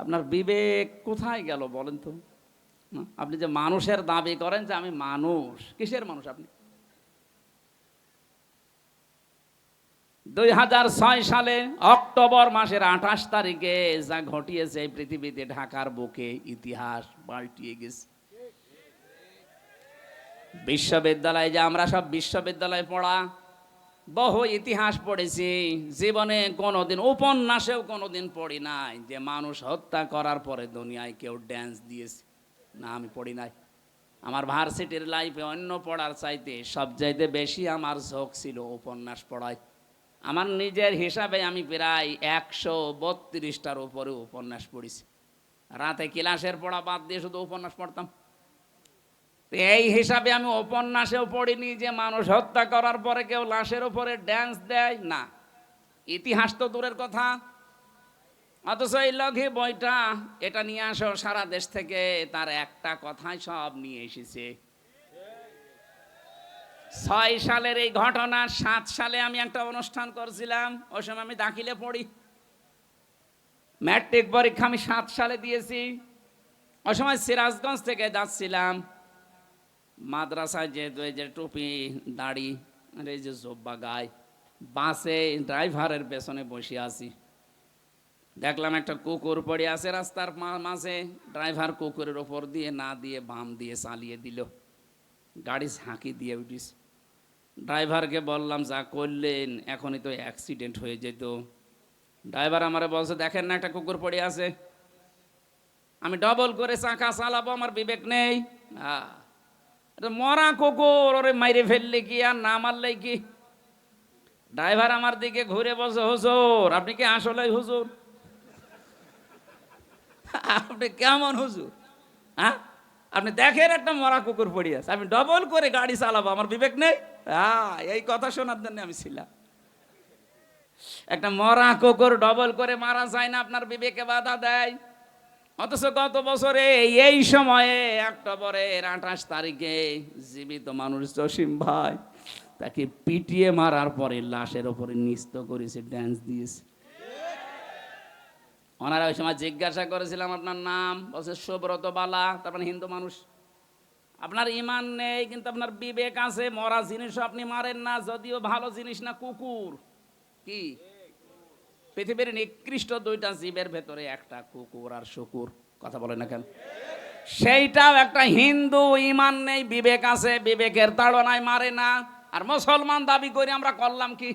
আপনার বিবেক কোথায় গেল বলেন তো? আপনি যে মানুষের দাবি করেন যে আমি মানুষ, কিসের মানুষ আপনি দুই হাজার ছয় সালে অক্টোবর মাসের আঠাশ তারিখে যা ঘটিয়েছে পৃথিবীতে ঢাকার বুকে ইতিহাস পাল্টিয়ে গেছে বিশ্ববিদ্যালয়ে যে আমরা সব বিশ্ববিদ্যালয়ে পড়া বহু ইতিহাস পড়েছি। জীবনে কোনোদিন, উপন্যাসেও কোনোদিন পড়ি নাই যে মানুষ হত্যা করার পরে দুনিয়ায় কেউ ড্যান্স দিয়েছে। না, আমি পড়ি নাই। আমার ভার্সিটির লাইফে অন্য পড়ার চাইতে সবচাইতে বেশি আমার ঝোঁক ছিল উপন্যাস পড়ায়। আমার নিজের হিসাবে আমি প্রায় একশো বত্রিশটার উপরে উপন্যাস পড়েছি। রাতে ক্লাসের পড়া বাদ দিয়ে শুধু উপন্যাস পড়তাম। এই হিসাবে আমি উপন্যাসেও পড়িনি যে মানুষ হত্যা করার পরে কেউ লাশের উপরে ড্যান্স দেয়। না। ইতিহাস তো দূরের কথা। অথচ এই লঘি বইটা এটা নিয়ে আসো, সারা দেশ থেকে তার একটা কথাই সব নিয়ে এসেছে। ছয় সালের এই ঘটনা, সাত সালে আমি একটা অনুষ্ঠান করছিলাম ওই সময় আমি দাখিলে পড়ি। ম্যাট্রিক পরীক্ষা আমি সাত সালে দিয়েছি। ওই সময় সিরাজগঞ্জ থেকে যাচ্ছিলাম। মাদ্রাসায় যেহেতু এই যে টুপি, দাড়ি, আর এই যে জব্বা গায়ে, বাসে ড্রাইভারের পেছনে বসে আছি। দেখলাম একটা কুকুর পড়ে আছে রাস্তার মাঝে, ড্রাইভার কুকুরের ওপর দিয়ে না দিয়ে বাম দিয়ে চালিয়ে দিল। গাড়ি ঝাঁকি দিয়ে উঠিস ড্রাইভারকে বললাম, যা করলেন, এখনই তো অ্যাক্সিডেন্ট হয়ে যেত। ড্রাইভার আমার বলছে, দেখেন না একটা কুকুর পড়ে আছে। আমি ডবল করে চাকা চালাবো, আমার বিবেক নেই। এটা মরা কুকুর, ওরে মাইরে ফেললে কি আর না মারলে কি? ড্রাইভার আমার দিকে ঘুরে বসে হুজুর, আপনি কি আসলে হুজুর? আপনি কেমন হুজুর? হ্যাঁ? আপনি দেখেন একটা মরা কুকুর পড়ে আছে। আমি ডবল করে গাড়ি চালাবো, আমার বিবেক নেই? হ্যাঁ এই কথা শোনার জন্য আমি ছিলাম। একটা মরা কুকুর ডবল করে মারা যায় না, আপনার বিবেকে বাধা দেয়। অথচ গত বছরে এই সময়ে অক্টোবরের আঠাশ তারিখে জীবিত মানুষ জসিম ভাই, তাকে পিটিয়ে মারার পরে লাশের ওপরে নিস্ত করেছে ড্যান্স দিয়েছে। ওনারা ওই সময় জিজ্ঞাসা করেছিলাম, আপনার নাম? বলছে, সুব্রত বালা তারপরে হিন্দু মানুষ। আপনার ইমান নেই, কিন্তু আপনার বিবেক আছে, মরা জিনিসও আপনি মারেন না, যদিও ভালো জিনিস না, কুকুর। কি? পৃথিবীর নিকৃষ্ট দুইটা জীবের ভেতরে একটা কুকুর আর শুকুর। কথা বলে না কেন? সেইটাও একটা হিন্দু, ইমান নেই, বিবেক আছে, বিবেকের তাড়নায় মারে না। আর মুসলমান দাবি করে আমরা করলাম কি?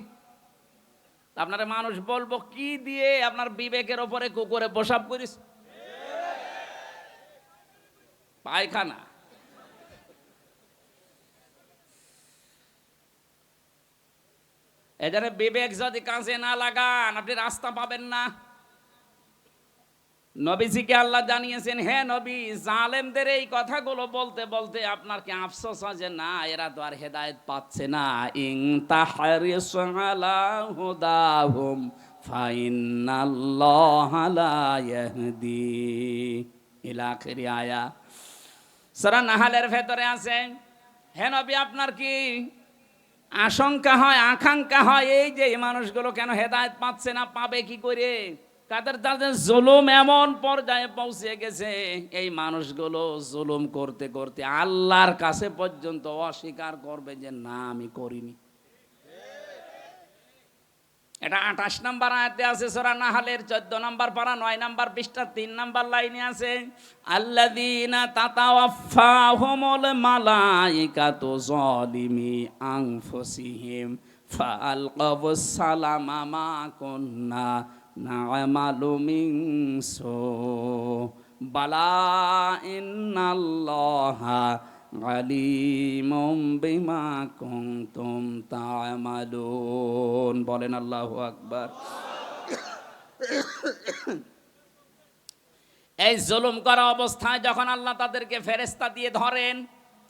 আপনার মানুষ বলব, কি দিয়ে আপনার বিবেকের ওপরে কুকুরে বসাব করিস? পায়খানা। এখানে বিবেক যদি কাজে না লাগান, আপনি রাস্তা পাবেন না। নবীজিকে আল্লাহ জানিয়েছেন হ্যাঁ নবী, জালেমদের এই কথাগুলো বলতে বলতে আপনার কি আফসোস যে না, এরা তো আর হেদায়েত পাচ্ছে না। ইং তাহারিস আলা হুদাহুম ফাইনাল্লাহা লা ইয়াহদি। ইলা আয়া। সূরা নাহালের ভেতরে আছে, হে নবী, আপনার কি আশঙ্কা হয়, আকাঙ্ক্ষা হয়, এই যে মানুষগুলো কেন হেদায়ত পাচ্ছে না, পাবে কি করে? তাদের তাদের জুলুম এমন পর্যায়ে পৌঁছে গেছে, এই মানুষগুলো জুলুম করতে করতে আল্লাহর কাছে পর্যন্ত অস্বীকার করবে যে, না, আমি করিনি। এটা আঠাশ নাম্বার আয়াতে আছে, সোরা নাহালের চোদ্দ নাম্বার পারা, নয় নাম্বার পৃষ্ঠা, তিন নাম্বার লাইনে আছে আল্লাদিনা তাতাওয়াফাহুমুল মালাইকাতু যালিমি আনফুসিহিম ফাআলকাবুস সালামা মা কুন্না না'মালু মিন সু, বালা ইন্নাল্লাহা বলেন আল্লাহু আকবার। এই জুলুম করা অবস্থায় যখন আল্লাহ তাদেরকে ফেরেস্তা দিয়ে ধরেন,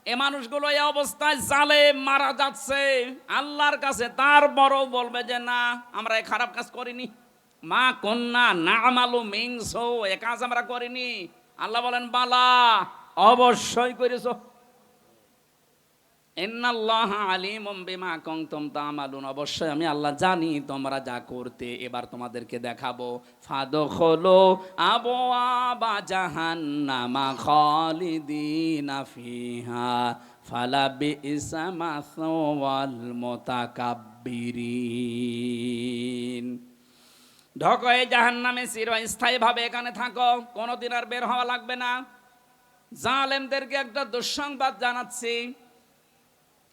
এ মানুষগুলো এই অবস্থায় জালে মারা যাচ্ছে। আল্লাহর কাছে তার বড় বলবে যে, না, আমরা এই খারাপ কাজ করিনি। মা কন্যা না আমালু মিংস এ কাজ আমরা করিনি। আল্লাহ বলেন, বালা, অবশ্যই করেছ। ইন্নাল্লাহ আলিমুম বিমা কুনতুম তামালুন। অবশ্যই আমি আল্লাহ জানি তোমরা যা করতে, এবার তোমাদেরকে দেখাবো। ফাদখুলু আবওয়াবা জাহান্নামা খালিদিনা ফিহা। ফালা বিইসা মাসওয়াল মুতাকাব্বিরিন ঢকো এই জাহান্নামে, চিরস্থায়ীভাবে এখানে থাকো। কোনোদিন আর বের হওয়া লাগবে না। জালেমদেরকে একটা দুঃসংবাদ জানাচ্ছি।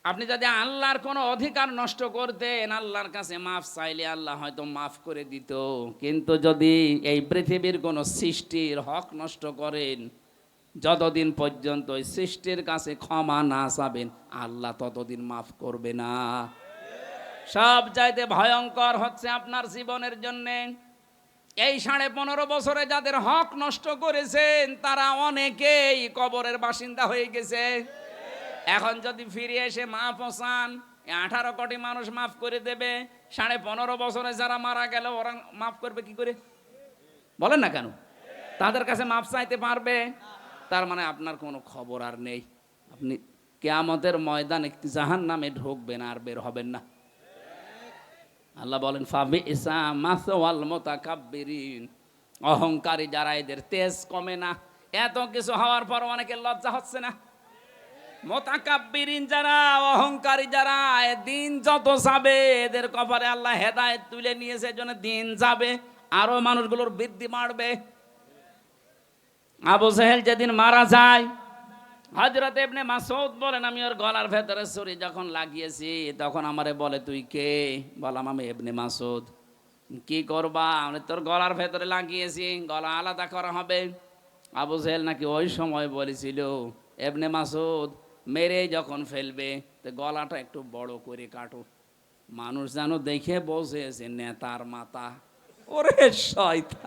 আপনি যদি আল্লাহর কোনো অধিকার নষ্ট করতেন, আল্লাহর কাছে মাফ চাইলে আল্লাহ হয়তো মাফ করে দিত। কিন্তু যদি এই পৃথিবীর কোনো সৃষ্টির হক নষ্ট করেন, যতদিন পর্যন্ত ওই সৃষ্টির কাছে ক্ষমা না চাবেন, আল্লাহ ততদিন মাফ করবে না। সব চাইতে ভয়ঙ্কর হচ্ছে আপনার জীবনের জন্যে। এই সাড়ে পনেরো বছরে যাদের হক নষ্ট করেছেন, তারা অনেকেই কবরের বাসিন্দা হয়ে গেছে। এখন যদি ফিরে এসে মাফ চান আঠারো কোটি মানুষ মাফ করে দেবে, সাড়ে পনেরো বছরে যারা মারা গেল, ওরা মাফ করবে কি করে? বলেন না কেন? তাদের কাছে মাফ চাইতে পারবে? তার মানে আপনার কোনো খবর আর নেই। আপনি কেয়ামতের ময়দানে জাহান নামে ঢুকবেন, আর বের হবেন না। আল্লাহ বলেন ফাবি ইসা অহংকারী যারা এদের তেজ কমে না। এত কিছু হওয়ার পর অনেকের লজ্জা হচ্ছে না। মোতাকাব্বিরিন যারা, অহংকারী যারা দিন যত যাবে, এদের কপালে আল্লাহ হেদায়েত তুলে নিয়েছে জন্য দিন যাবে, আরও মানুষগুলোর বৃদ্ধি বাড়বে। আবু সাহেল যেদিন মারা যায় হজরত এমনি মাসুদ বলেন, আমি ওর গলার ভেতরে ছুরি যখন লাগিয়েছি, তখন আমারে বলে, তুই কে? বললাম, আমি এবনে মাসুদ কি করবা? আমি তোর গলার ভেতরে লাগিয়েছি, গলা আলাদা করা হবে। আবু সাহেল নাকি ওই সময় বলেছিল এবনে মাসুদ মেরে যখন ফেলবে, তো গলাটা একটু বড় করে কাটো। মানুষ যেন দেখে বসেছে নেতার মাতা ওরে শয়তা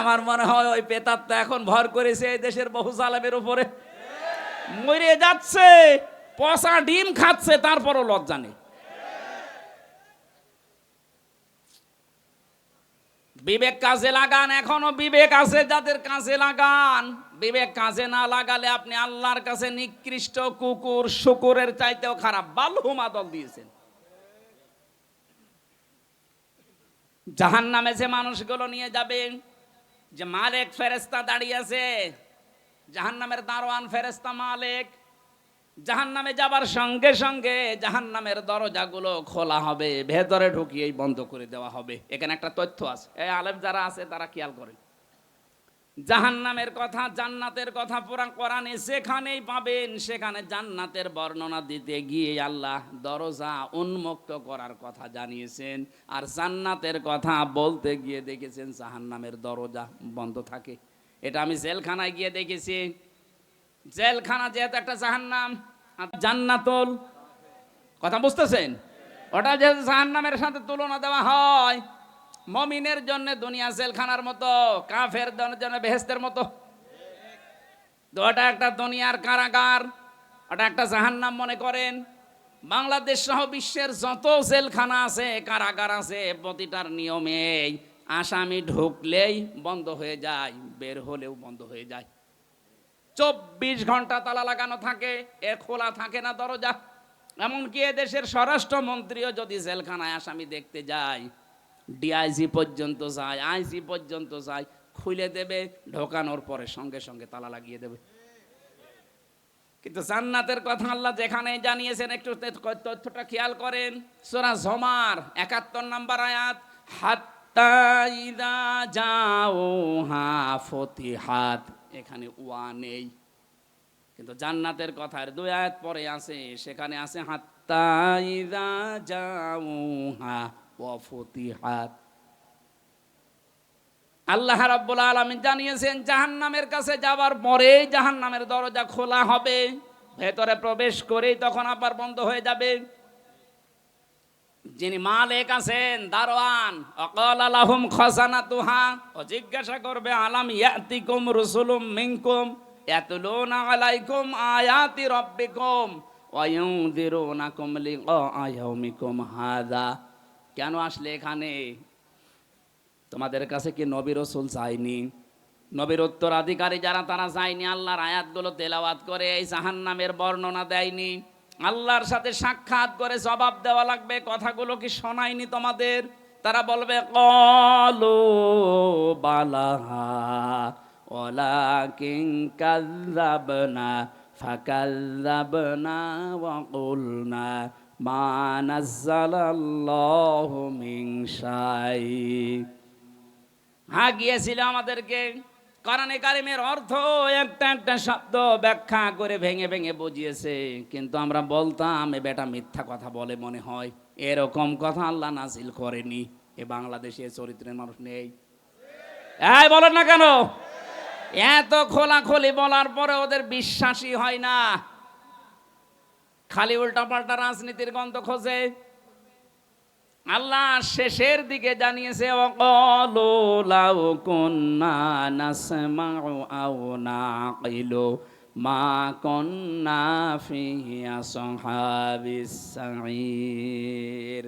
আমার মনে হয় ওই পেতাত্তা এখন ভর করেছে এই দেশের বহু সালামের উপরে। মরে যাচ্ছে, পচা ডিম খাচ্ছে, তারপরও লজ্জা নেই। বিবেক কাজে লাগান, এখনও বিবেক আছে যাদের কাজে লাগান। বিবেক কাজে না লাগালে আপনি আল্লাহর কাছে নিকৃষ্ট কুকুর, শুকুরের চাইতেও খারাপ। বালহুমা দল দিয়েছেন। জাহান নামে যে মানুষগুলো নিয়ে যাবে, যে মালেক ফেরেস্তা দাঁড়িয়ে আছে জাহান নামের দারোয়ান ফেরেস্তা মালেক জাহান নামে যাবার সঙ্গে সঙ্গে জাহান নামের দরজাগুলো খোলা হবে, ভেতরে ঢুকিয়েই বন্ধ করে দেওয়া হবে। এখানে একটা তথ্য আছে। এই আলেম যারা আছে, তারা খেয়াল করেন। জাহান নামের কথা, জান্নাতের কথা পুরা কোরআনে সেখানেই পাবেন। সেখানে জান্নাতের বর্ণনা দিতে গিয়ে আল্লাহ দরজা উন্মুক্ত করার কথা জানিয়েছেন। আর জান্নাতের কথা বলতে গিয়ে দেখেছেন জাহান নামের দরজা বন্ধ থাকে। এটা আমি জেলখানায় গিয়ে দেখেছি। জেলখানা যেহেতু একটা জাহান্নাম জান্নাতুল, কথা বুঝতেছেন? ওটা যেহেতু জাহান্নামের সাথে তুলনা দেওয়া হয়, মমিনের জন্য দুনিয়া জেলখানার মতো, কাফের জন্য বেহেস্তের মতো। ওটা একটা দুনিয়ার কারাগার, ওটা একটা জাহান্নাম মনে করেন। বাংলাদেশ সহ বিশ্বের যত জেলখানা আছে, কারাগার আছে, প্রতিটার নিয়মেই আসামি ঢুকলেই বন্ধ হয়ে যায়, বের হলেও বন্ধ হয়ে যায়। চব্বিশ ঘণ্টা তালা লাগানো থাকে, এ খোলা থাকে না দরজা। এমনকি দেশের স্বরাষ্ট্রমন্ত্রীও যদি জেলখানায় আসামি দেখতে যায়, ডিআইজি পর্যন্ত যায়, আইজি পর্যন্ত যায়, খুলে দেবে, ঢোকানোর পরে সঙ্গে সঙ্গে তালা লাগিয়ে দেবে। কিন্তু জান্নাতের কথা আল্লাহ যেখানে জানিয়েছেন, একটু তথ্যটা খেয়াল করেন। সোরা জমার একাত্তর নাম্বার আয়াত, হাত্তা ইদা যাও হা ফতিহাত এখানে ওয়া নেই। কিন্তু জান্নাতের কথার দুই আয়াত পরে আছে, সেখানে আছে, হাত্তা ইদা যাও হা ওয়া ফতিহাত। আল্লাহ রাব্বুল আলামিন জানিয়েছেন, জাহান্নামের কাছে যাবার পরেই জাহান্নামের দরজা খোলা হবে। ভেতরে প্রবেশ করেই তখন আবার বন্ধ হয়ে যাবে। যিনি মালিক আছেন, দারোয়ান, অকল আলাহুম খজানাতুহা, ও জিজ্ঞাসা করবে, আলাম ইয়াতিকুম রুসুলুম মিনকুম, ইয়াতলুনা আলাইকুম আয়াতি রাব্বিকুম, ওয়া ইউনযিরুনাকুম লিকা ইয়াউমিকুম হাযা। কেন আসলে এখানে? তোমাদের কাছে কি নবী রসুল চাইনি? নবীর উত্তরাধিকারী যারা, তারা যায়নি আল্লাহর আয়াতগুলো তেলাওয়াত করে, এই জাহান্নামের বর্ণনা দেয়নি। আল্লাহর সাথে সাক্ষাৎ করে জবাব দেওয়া লাগবে, কথাগুলো কি শোনায়নি তোমাদের? তারা বলবে, কলো বালাহা ওলাকিং কাল্লাবনা ফাকাল্লাবনা ওয়াকুলনা মা নাজ্জালাল্লাহু মিন শাই. হ্যাঁ গিয়েছিল আমাদেরকে। কোরআনে কারিমের অর্থ একটা একটা শব্দ ব্যাখ্যা করে ভেঙে ভেঙে বুঝিয়েছে। কিন্তু আমরা বলতাম, এ বেটা মিথ্যা কথা বলে মনে হয়। এরকম কথা আল্লাহ নাসিল করেনি। এ বাংলাদেশে চরিত্রের মানুষ নেই। এই বলেন না কেন? এত খোলাখুলি বলার পরে ওদের বিশ্বাসই হয় না। খালি উল্টাপাল্টা রাজনীতির গন্ধ খোঁজে। আল্লাহ শেষের দিকে জানিয়েছে অকলু লাউ নাসমাউ আও নাকিলু মা সাঈর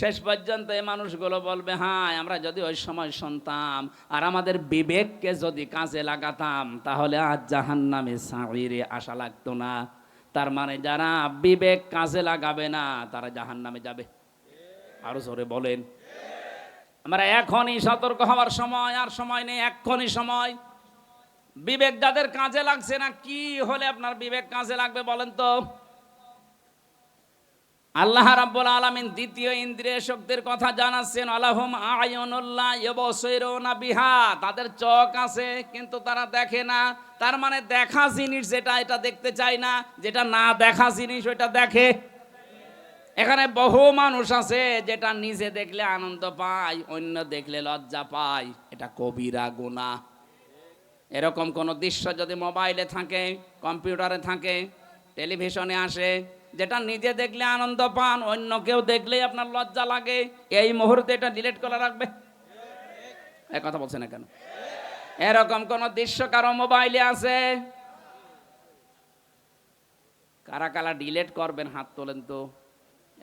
শেষ পর্যন্ত এই মানুষগুলো বলবে হ্যাঁ আমরা যদি ওই সময় শুনতাম আর আমাদের বিবেককে যদি কাজে লাগাতাম, তাহলে আজ জাহান্নামে সাঈরে আশা লাগতো না। তার মানে যারা বিবেক কাজে লাগাবে না, তারা জাহান্নামে যাবে। আরও জোরে বলেন। আমরা এখনই সতর্ক হওয়ার সময়, আর সময় নেই এখনই সময়। বিবেক যাদের কাজে লাগছে না, কি হলে আপনার বিবেক কাজে লাগবে বলেন তো? আল্লাহ রাব্বুল আলামিন দ্বিতীয় ইন্দ্রিয় শক্তির কথা জানাচ্ছেন, আলাহুম আয়নুল্লাহ ইবসিরুনা বিহা। তাদের চোখ আছে, কিন্তু তারা দেখে না। তার মানে দেখা জিনিস যেটা, এটা দেখতে চায় না। যেটা না দেখা জিনিস ওটা দেখে। এখানে বহু মানুষ আছে যেটা নিজে দেখলে আনন্দ পায়, অন্য দেখলে লজ্জা পায়। এটা কবিরা গুণা। এরকম কোন দৃশ্য যদি মোবাইলে থাকে, কম্পিউটারে থাকে, টেলিভিশনে আসে, যেটা নিজে দেখলে আনন্দ পান, অন্য কেউ দেখলেই আপনার লজ্জা লাগে, এই মুহূর্তে এটা ডিলেট করে রাখবে? এ কথা বলছে না কেন? এরকম কোন দৃশ্য কারও মোবাইলে আছে? কারা কারা ডিলেট করবেন, হাত তোলেন তো।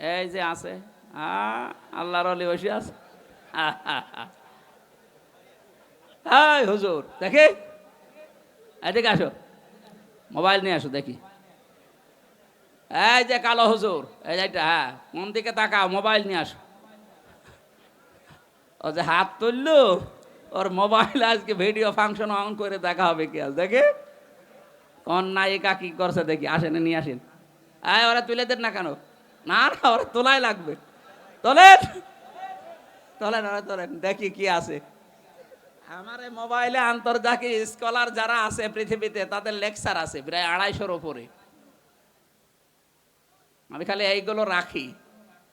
এই যে আছে। আল্লাহর অলি বসে আছে। হাই, হুজুর, দেখে। এদিকে আসো। মোবাইল নিয়ে আসো, দেখি। এই যে কালো হুজুর, এই যে এটা হ্যাঁ কোন দিকে তাকাও, মোবাইল নিয়ে আসো। ও যে হাত তুললো, ওর মোবাইল আজকে ভিডিও ফাংশন অন করে দেখা হবে কি আজ দেখে। কোন নায়িকা কি করছে, দেখি, আসেন, নিয়ে আসেন। আয় ওরা তুলে দেন না কেন? না না, ওরা তোলাই লাগবে। তোলেন। তোলেন, ওরা তোলেন। দেখি কি আছে। আমার মোবাইলে আন্তর্জাতিক স্কলার যারা আছে পৃথিবীতে, তাদের লেকচার আছে প্রায় আড়াইশোর ওপরে। আমি খালি এইগুলো রাখি।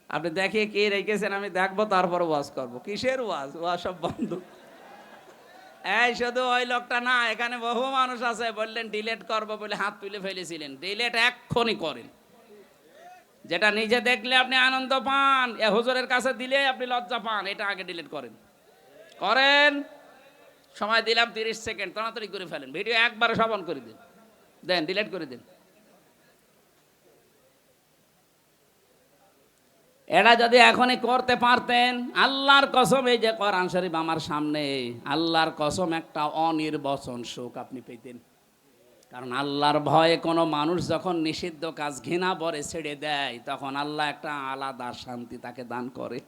আপনি দেখে কে রেখেছেন আমি দেখব, তারপর ওয়াজ করব। কিসের ওয়াজ? ওয়াজ সব বন্ধ। এই, শুধু ওই লোকটা না, এখানে বহু মানুষ আছে। বললেন, ডিলেট করব বলে হাত তুলে ফেলেছিলেন। ডিলেট এক্ষুনি করেন। যেটা নিজে দেখলে আপনি আনন্দ পান, এ হুজুরের কাছে দিলে আপনি লজ্জা পান, এটা আগে ডিলিট করেন। করেন, সময় দিলাম তিরিশ সেকেন্ড, তাড়াতাড়ি করে ফেলেন ভিডিও একবারে সবন করে দিন। দেন ডিলিট করে দিন। এটা যদি এখনই করতে পারতেন, আল্লাহর কসম, এই যে কোরআন শরীফ আমার সামনে, আল্লাহর কসম একটা অনির্বচন সুখ আপনি পেতেন। কারণ আল্লাহর ভয়ে কোনো মানুষ যখন নিষিদ্ধ কাজ ঘৃণা ভরে ছেড়ে দেয়, তখন আল্লাহ একটা আলাদা শান্তি তাকে দান করে।